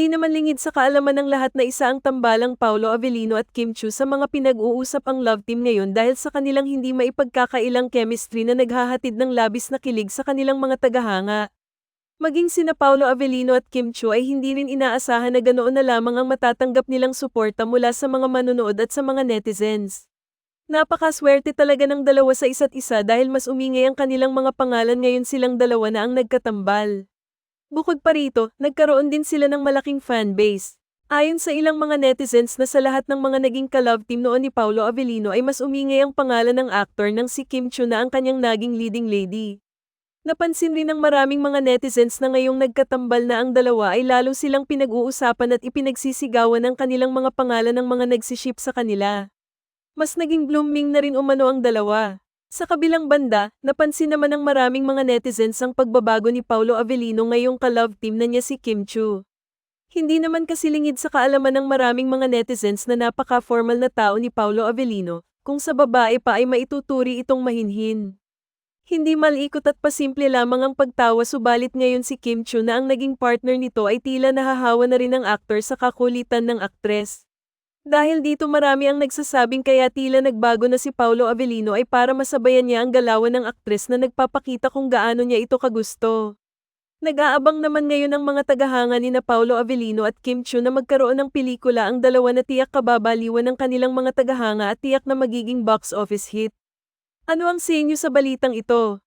Hindi naman lingid sa kaalaman ng lahat na isa ang tambalang Paulo Avellino at Kim Chu sa mga pinag-uusap ang love team ngayon dahil sa kanilang hindi maipagkakailang chemistry na naghahatid ng labis na kilig sa kanilang mga tagahanga. Maging sina Paulo Avellino at Kim Chu ay hindi rin inaasahan na ganoon na lamang ang matatanggap nilang suporta mula sa mga manonood at sa mga netizens. Napakaswerte talaga ng dalawa sa isa't isa dahil mas umingay ang kanilang mga pangalan ngayon silang dalawa na ang nagkatambal. Bukod pa rito, nagkaroon din sila ng malaking fanbase. Ayon sa ilang mga netizens na sa lahat ng mga naging ka-love team noon ni Paulo Avellino ay mas umingay ang pangalan ng actor ng si Kim Chu na ang kanyang naging leading lady. Napansin rin ng maraming mga netizens na ngayong nagkatambal na ang dalawa ay lalo silang pinag-uusapan at ipinagsisigawan ang kanilang mga pangalan ng mga nagsiship sa kanila. Mas naging blooming na rin umano ang dalawa. Sa kabilang banda, napansin naman ng maraming mga netizens ang pagbabago ni Paulo Avellino ngayong ka-love team na niya si Kim Chu. Hindi naman kasi lingid sa kaalaman ng maraming mga netizens na napaka-formal na tao ni Paulo Avellino, kung sa babae pa ay maituturi itong mahinhin. Hindi malikot at pasimple lamang ang pagtawa subalit ngayon si Kim Chu na ang naging partner nito ay tila nahahawa na rin ng aktor sa kakulitan ng aktres. Dahil dito marami ang nagsasabing kaya tila nagbago na si Paulo Avellino ay para masabayan niya ang galawan ng aktres na nagpapakita kung gaano niya ito kagusto. Nag-aabang naman ngayon ang mga tagahanga ni na Paulo Avellino at Kim Chu na magkaroon ng pelikula ang dalawa na tiyak kababaliwan ng kanilang mga tagahanga at tiyak na magiging box office hit. Ano ang sa inyo sa balitang ito?